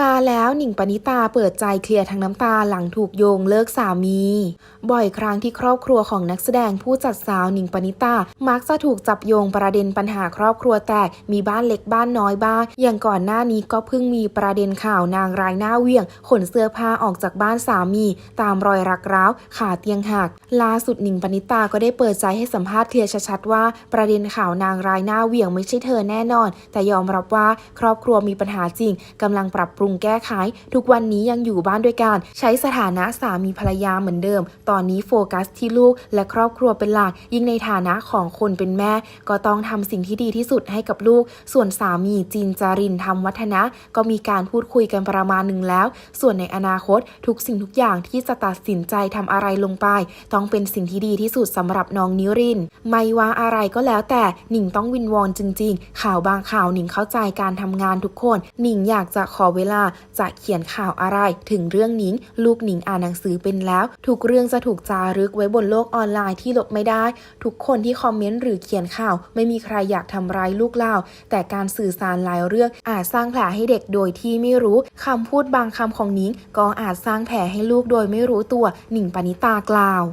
มาแล้วหนิงปณิตาเปิดใจเคลียร์ทั้งน้ำตาหลังถูกโยงเลิกสามี บ่อยครั้งที่ครอบครัวของนักแสดงผู้จัดสาวหนิงปณิตา มักจะถูกจับโยงประเด็นปัญหาครอบครัวแตกมีบ้านเล็กบ้านน้อยบ้าง อย่างก่อนหน้านี้ก็เพิ่งมีประเด็นข่าวนางรายหน้าเวียง ขนเสื้อผ้าออกจากบ้านสามี ตามรอยรักร้าวขาเตียงหักล่าสุดหนิงปณิตาก็ได้เปิดใจให้สัมภาษณ์เคลียร์ชัดๆว่าประเด็นข่าวนางรายหน้าเวียงไม่ใช่เธอแน่นอน แต่ยอมรับว่าครอบครัวมีปัญหาจริงกำลังปรับรุงแก้ไข ทุกวันนี้ยังอยู่บ้านด้วยกัน ใช้สถานะสามีภรรยาเหมือนเดิม ตอนนี้โฟกัสที่ลูกและครอบครัวเป็นหลัก ยิ่งในฐานะของคนเป็นแม่ ก็ต้องทำสิ่งที่ดีที่สุดให้กับลูก ส่วนสามีจินจารินทำวัฒนะ ก็มีการพูดคุยกันประมาณหนึ่งแล้ว ส่วนในอนาคต ทุกสิ่งทุกอย่างที่จะตัดสินใจทำอะไรลงไป ต้องเป็นสิ่งที่ดีที่สุดสำหรับน้องนิริน ไม่ว่าอะไรก็แล้วแต่หนิงต้องวินวอนจริง ๆ ข่าวบางข่าวหนิงเข้าใจการทำงานทุกคน หนิงอยากจะขอเวลาจะเขียนข่าวอะไร ถึงเรื่องนิง ลูกนิงอ่านหนังสือเป็นแล้ว ทุกเรื่องจะถูกจารึกไว้บนโลกออนไลน์ที่ลบไม่ได้ ทุกคนที่คอมเมนต์หรือเขียนข่าว ไม่มีใครอยากทำร้ายลูกเล่า แต่การสื่อสารหลายเรื่องอาจสร้างแผลให้เด็กโดยที่ไม่รู้คำพูดบางคำของนิง ก็อาจสร้างแผลให้ลูกโดยไม่รู้ตัวหนิงปณิตากล่าว